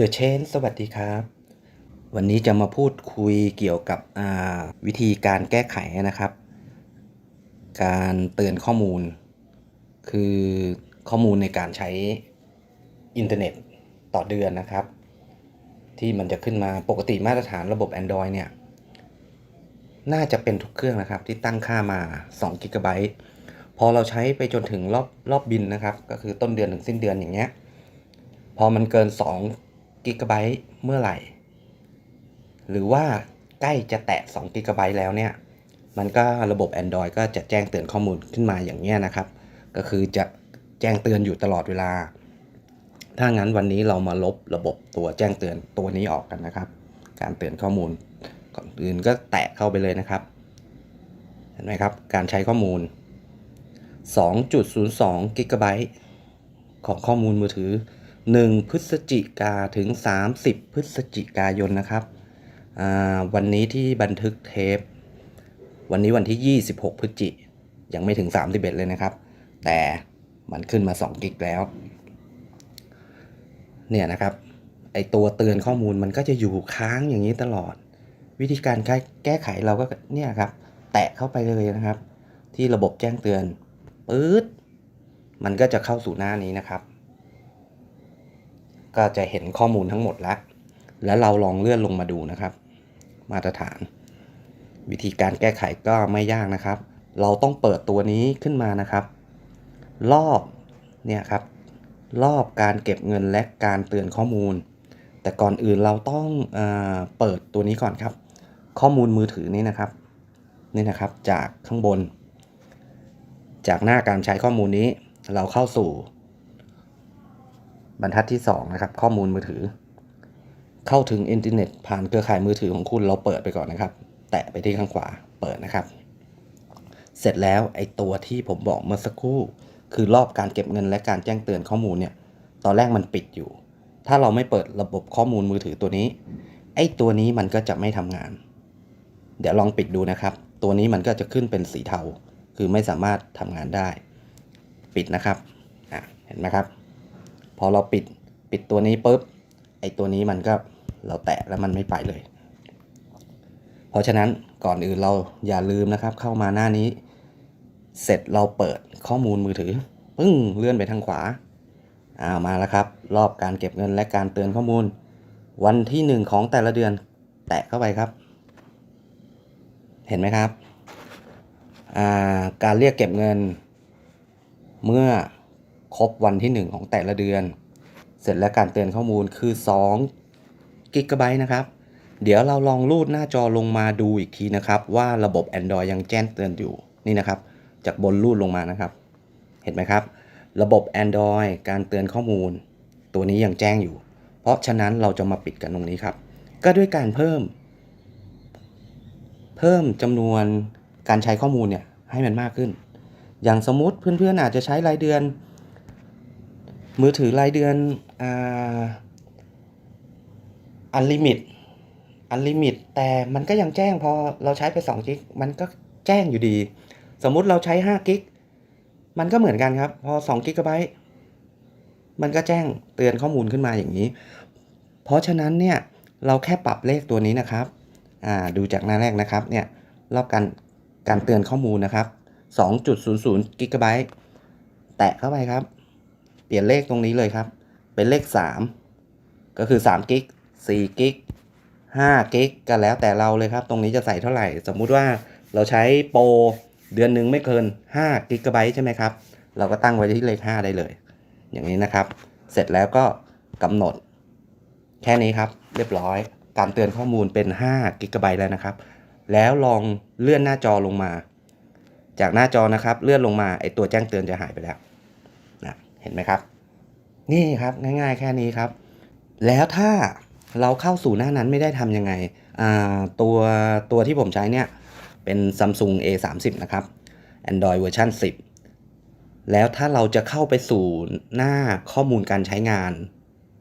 The Chain สวัสดีครับ วันนี้จะมาพูดคุยเกี่ยวกับวิธีการแก้ไขนะครับ การเตือนข้อมูล คือข้อมูลในการใช้อินเทอร์เน็ตต่อเดือนนะครับ ที่มันจะขึ้นมาปกติมาตรฐานระบบ Android เนี่ย น่าจะเป็นทุกเครื่องนะครับ ที่ตั้งค่ามา2 g b พอเราใช้ไปจนถึงรอบรอบบินนะครับ ก็คือต้นเดือนถึงสิ้นเดือนอย่างเงี้ยพอมันเกิน 2 g b เมื่อไหร่ หรือว่าใกล้จะแตะ2 g b แล้วเนี่ย มันก็ระบบ Android ก็จะแจ้งเตือนข้อมูลขึ้นมาอย่างเงี้นะครับ ก็คือจะแจ้งเตือนอยู่ตลอดเวลา ถ้างั้นวันนี้เรามาลบระบบตัวแจ้งเตือนตัวนี้ออกกันนะครับ การเตือนข้อมูลก่อนอื่นก็แตะเข้าไปเลยนะครับ เห็นไหมครับ การใช้ข้อมูล 2.02กิกะไบต์ของข้อมูลมือถือ 1 พฤศจิกาถึง 30 พฤศจิกายนนะครับวันนี้ที่บันทึกเทป วันนี้วันที่ 26 พฤศจิยังไม่ถึง 31 เลยนะครับ แต่มันขึ้นมา 2 กิกแล้ว เนี่ยนะครับ ไอตัวเตือนข้อมูลมันก็จะอยู่ค้างอย่างนี้ตลอด วิธีการแก้ไขเราก็เนี่ยครับ แตะเข้าไปเลยนะครับ ที่ระบบแจ้งเตือนปื๊ดมันก็จะเข้าสู่หน้านี้นะครับ ก็จะเห็นข้อมูลทั้งหมดแล้ว แล้วเราลองเลื่อนลงมาดูนะครับ มาตรฐาน วิธีการแก้ไขก็ไม่ยากนะครับ เราต้องเปิดตัวนี้ขึ้นมานะครับ รอบเนี่ยครับ รอบการเก็บเงินและการเตือนข้อมูล แต่ก่อนอื่นเราต้องเออเปิดตัวนี้ก่อนครับ ข้อมูลมือถือนี่นะครับนี่นะครับจากข้างบน จากหน้าการใช้ข้อมูลนี้เราเข้าสู่ บรรทัดที่2นะครับข้อมูลมือถือ เข้าถึงอินเทอร์เน็ตผ่านเครือข่ายมือถือของคุณเราเปิดไปก่อนนะครับ แตะไปที่ข้างขวาเปิดนะครับ เสร็จแล้วไอตัวที่ผมบอกเมื่อสักครู่ คือรอบการเก็บเงินและการแจ้งเตือนข้อมูลเนี่ยตอนแรกมันปิดอยู่ ถ้าเราไม่เปิดระบบข้อมูลมือถือตัวนี้ ไอ้ตัวนี้มันก็จะไม่ทำงาน เดี๋ยวลองปิดดูนะครับ ตัวนี้มันก็จะขึ้นเป็นสีเทา คือไม่สามารถทำงานได้ ปิดนะครับเห็นไหมครับ พอเราปิดปิดตัวนี้ปุ๊บไอตัวนี้มันก็เราแตะแล้วมันไม่ไปเลย เพราะฉะนั้นก่อนอื่นเราอย่าลืมนะครับ เข้ามาหน้านี้ เสร็จเราเปิดข้อมูลมือถือปึ้งเลื่อนไปทางขวาอ้าวมาแล้วครับ รอบการเก็บเงินและการเตือนข้อมูล วันที่หนึ่งของแต่ละเดือน แตะเข้าไปครับ เห็นไหมครับอ่าการเรียกเก็บเงิน เมื่อ ครบวันที่หนึ่งของแต่ละเดือน เสร็จแล้วการเตือนข้อมูลคือ2กิกะไบต์นะครับ เดี๋ยวเราลองรูดหน้าจอลงมาดูอีกทีนะครับ ว่าระบบ Android ยังแจ้งเตือนอยู่นี่นะครับ จากบนรูดลงมานะครับ เห็นไหมครับ ระบบ Android การเตือนข้อมูล ตัวนี้ยังแจ้งอยู่ เพราะฉะนั้นเราจะมาปิดกันตรงนี้ครับ ก็ด้วยการเพิ่ม เพิ่มจำนวนการใช้ข้อมูลเนี่ยให้มันมากขึ้น อย่างสมมุติเพื่อนๆอาจจะใช้รายเดือน มือถือรายเดือนอ่าอันลิมิตอันลิมิตแต่มันก็ยังแจ้งพอเราใช้ไป2กิกมันก็แจ้งอยู่ดี สมมุติเราใช้5กิกมันก็เหมือนกันครับ พอ2กิกะไบต์มันก็แจ้งเตือนข้อมูลขึ้นมาอย่างนี้ เพราะฉะนั้นเนี่ยเราแค่ปรับเลขตัวนี้นะครับอ่าดูจากหน้าแรกนะครับเนี่ยรอบการการเตือนข้อมูลนะครับ2.00กิกะไบต์แตะเข้าไปครับ เปลี่ยนเลขตรงนี้เลยครับ เป็นเลข 3 ก็คือ3กิก4กิก5กิกก็แล้วแต่เราเลยครับ ตรงนี้จะใส่เท่าไหร่ สมมุติว่าเราใช้โปรเดือนหนึ่งไม่เกิน5กิกะไบต์ใช่ไหมครับ เราก็ตั้งไว้ที่เลข 5 ได้เลย อย่างนี้นะครับ เสร็จแล้วก็กำหนด แค่นี้ครับ เรียบร้อย การเตือนข้อมูลเป็น5กิกะไบต์แล้วนะครับ แล้วลองเลื่อนหน้าจอลงมา จากหน้าจอนะครับ เลื่อนลงมาไอตัวแจ้งเตือนจะหายไปแล้ว เห็นไหมครับ นี่ครับง่ายๆแค่นี้ครับ แล้วถ้าเราเข้าสู่หน้านั้นไม่ได้ทำยังไงตัวตัวที่ผมใช้เนี่ยเป็น Samsung A30 นะครับ Android เวอร์ชัน10 แล้วถ้าเราจะเข้าไปสู่หน้าข้อมูลการใช้งาน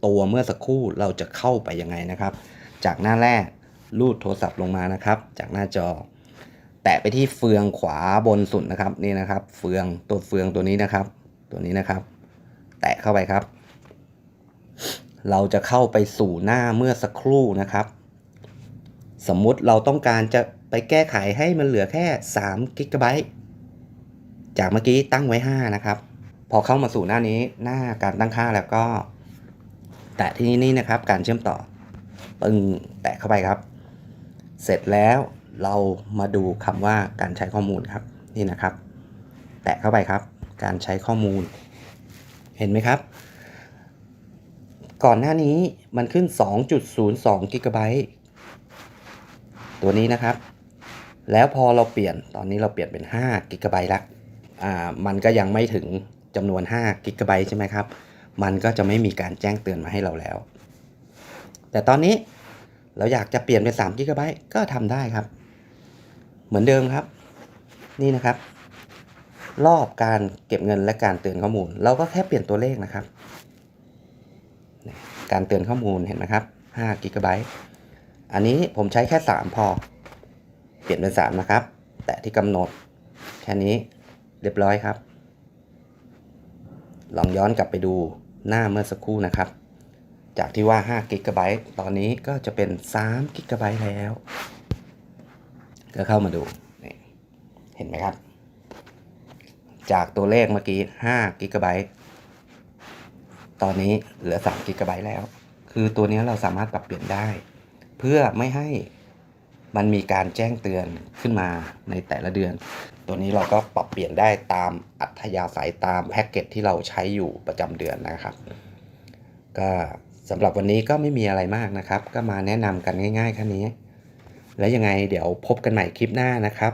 ตัวเมื่อสักครู่เราจะเข้าไปยังไงนะครับ จากหน้าแรกลูดโทรศัพท์ลงมานะครับ จากหน้าจอ แตะไปที่เฟืองขวาบนสุดนะครับนี่นะครับ เฟืองตัวเฟืองตัวนี้นะครับ ตัวนี้นะครับ แตะเข้าไปครับ เราจะเข้าไปสู่หน้าเมื่อสักครู่นะครับ สมมุติเราต้องการจะไปแก้ไขให้มันเหลือแค่3กิกะไบต์จากเมื่อกี้ตั้งไว้ 5 นะครับ พอเข้ามาสู่หน้านี้หน้าการตั้งค่าแล้วก็ แตะที่นี่นะครับ การเชื่อมต่อปึ้งแตะเข้าไปครับ เสร็จแล้วเรามาดูคำว่าการใช้ข้อมูลครับนี่นะครับ แตะเข้าไปครับ การใช้ข้อมูล เห็นไหมครับ ก่อนหน้านี้มันขึ้น 2.02กิกะไบต์ตัวนี้นะครับ แล้วพอเราเปลี่ยนตอนนี้เราเปลี่ยนเป็น5กิกะไบต์ละอ่ามันก็ยังไม่ถึงจำนวน5กิกะไบต์ใช่ไหมครับ มันก็จะไม่มีการแจ้งเตือนมาให้เราแล้ว แต่ตอนนี้เราอยากจะเปลี่ยนเป็น3กิกะไบต์ก็ทำได้ครับ เหมือนเดิมครับ นี่นะครับ รอบการเก็บเงินและการเตือนข้อมูล เราก็แค่เปลี่ยนตัวเลขนะครับ การเตือนข้อมูลเห็นไหมครับ5กิกะไบต์อันนี้ผมใช้แค่ 3 พอ เปลี่ยนเป็น 3 นะครับ แตะที่กำหนด แค่นี้เรียบร้อยครับ ลองย้อนกลับไปดูหน้าเมื่อสักครู่นะครับ จากที่ว่า5กิกะไบต์ตอนนี้ก็จะเป็น3กิกะไบต์แล้ว ก็เข้ามาดู เห็นไหมครับ จากตัวเลขเมื่อกี้5กิกะไบต์ตอนนี้เหลือ3กิกะไบต์แล้ว คือตัวนี้เราสามารถปรับเปลี่ยนได้ เพื่อไม่ให้มันมีการแจ้งเตือนขึ้นมาในแต่ละเดือน ตัวนี้เราก็ปรับเปลี่ยนได้ตามอัธยาศัยตามแพ็กเกจที่เราใช้อยู่ประจำเดือนนะครับ ก็สำหรับวันนี้ก็ไม่มีอะไรมากนะครับ ก็มาแนะนำกันง่ายๆแค่นี้ แล้วยังไงเดี๋ยวพบกันใหม่คลิปหน้านะครับ